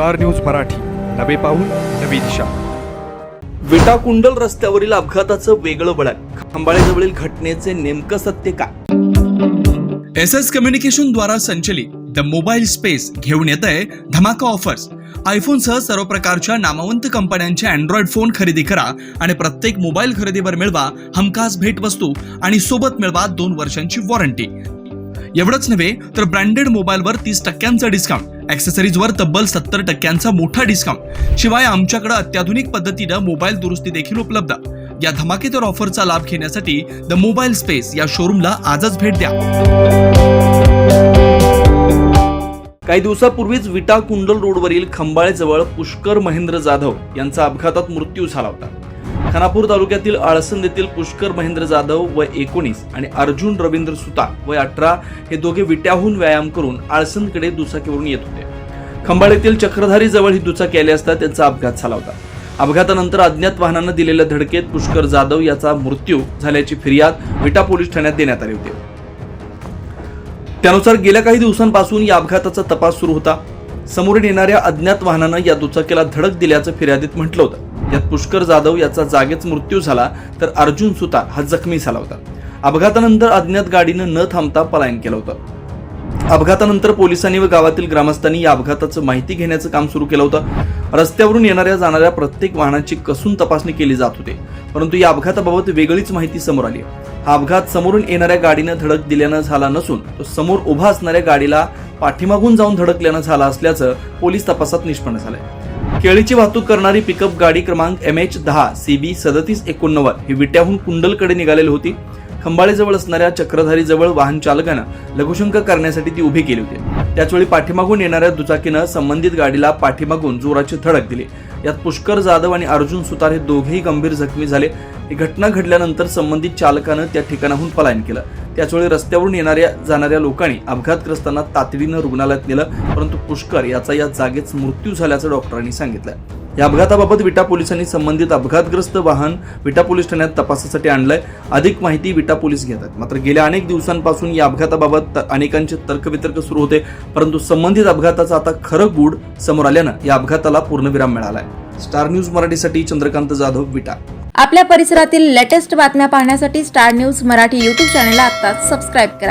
Star news Marathi. नवे पाऊल नवी दिशा. विटा कुंडल रस्त्यावरील अपघाताचं वेगळं वळण. खंबाळेजवळील घटनेचे नेमकं सत्य काय? एस एस कम्युनिकेशन द्वारा संचलित द मोबाईल स्पेस घेऊन येत आहे धमाका ऑफर्स. आयफोनसह सर्व प्रकारच्या नामवंत कंपन्यांचे अँड्रॉइड फोन खरेदी करा आणि प्रत्येक मोबाईल खरेदीवर मिळवा हमखास भेटवस्तू आणि सोबत मिळवा दोन वर्षांची वॉरंटी. एवढंच नव्हे तर ब्रँडेड मोबाईलवर तीस टक्क्यांचा डिस्काउंट ॲक्सेसरीजवर तब्बल सत्तर टक्क्यांचा मोठा डिस्काउंट शिवाय आमच्याकडे अत्याधुनिक पद्धतीनं मोबाईल दुरुस्ती देखील उपलब्ध. या धमाकेदार ऑफरचा लाभ घेण्यासाठी द मोबाईल स्पेस या शोरूमला आजच भेट द्या. काही दिवसापूर्वीच विटा कुंडल रोडवरील खंबाळेजवळ पुष्कर महेंद्र जाधव यांचा अपघातात मृत्यू झाला होता. खानापूर तालुक्यातील आळसंद येथील पुष्कर महेंद्र जाधव व एकोणीस आणि अर्जुन रवींद्र सुता व अठरा हे दोघे विट्याहून व्यायाम करून आळसंदकडे दुचाकीवरून येत होते. खंबाळ येथील चक्रधारी जवळ ही दुचाकी आली असता त्यांचा अपघात झाला होता. अपघातानंतर अज्ञात वाहनानं दिलेल्या धडकेत पुष्कर जाधव याचा मृत्यू झाल्याची फिर्याद विटा पोलीस ठाण्यात देण्यात आली होती. त्यानुसार गेल्या काही दिवसांपासून या अपघाताचा तपास सुरू होता. समोरून येणाऱ्या अज्ञात वाहनानं या दुचाकीला धडक दिल्याचं फिर्यादीत म्हटलं होतं. यात पुष्कर जाधव याचा जागेच मृत्यू झाला तर अर्जुन सुतार हा जखमी झाला होता. अपघातानंतर अज्ञात गाडीनं न थांबता पलायन केलं होतं. अपघातानंतर पोलिसांनी व गावातील ग्रामस्थांनी या अपघाताचं माहिती घेण्याचं काम सुरू केलं होतं. रस्त्यावरून येणाऱ्या जाणाऱ्या प्रत्येक वाहनाची कसून तपासणी केली जात होती. परंतु या अपघाताबाबत वेगळीच माहिती समोर आली. हा अपघात समोरून येणाऱ्या गाडीनं धडक दिल्यानं झाला नसून तो समोर उभा असणाऱ्या गाडीला पाठीमागून जाऊन धडकल्यानं झाला असल्याचं पोलीस तपासात निष्पन्न झालंय. केळीची वाहतूक करणारी पिकअप गाडी क्रमांक एम एच दहा सी बी सदतीस एकोणनव्वद ही विट्याहून कुंडलकडे निघालेली होती. खंबाळेजवळ असणाऱ्या चक्रधारीजवळ वाहन चालकानं लघुशंक करण्यासाठी ती उभी केली होती. त्याचवेळी पाठीमागून येणाऱ्या दुचाकीनं संबंधित गाडीला पाठीमागून जोराची धडक दिली. यात पुष्कर जाधव आणि अर्जुन सुतार हे दोघेही गंभीर जखमी झाले. ही घटना घडल्यानंतर संबंधित चालकानं त्या ठिकाणाहून पलायन केलं. त्याचवेळी रस्त्यावरून येणाऱ्या जाणाऱ्या लोकांनी अपघातग्रस्तांना तातडीनं रुग्णालयात नेलं परंतु पुष्कर याचा या जागेच मृत्यू झाल्याचं डॉक्टरांनी सांगितलं. या अपघाताबाबत विटा पोलिसांनी संबंधित अपघातग्रस्त वाहन विटा पोलीस ठाण्यात तपासासाठी आणलंय. अधिक माहिती विटा पोलीस घेत आहेत. मात्र गेल्या अनेक दिवसांपासून या अपघाताबाबत अनेकांचे तर्कवितर्क सुरू होते. परंतु संबंधित अपघाताचा आता खरं गूढ समोर आल्यानं या अपघाताला पूर्णविराम मिळालाय. स्टार न्यूज मराठीसाठी चंद्रकांत जाधव विटा. आपल्या परिसरातील लेटेस्ट बातम्या पाहण्यासाठी स्टार न्यूज मराठी यूट्यूब चॅनलला आता सबस्क्राईब करा.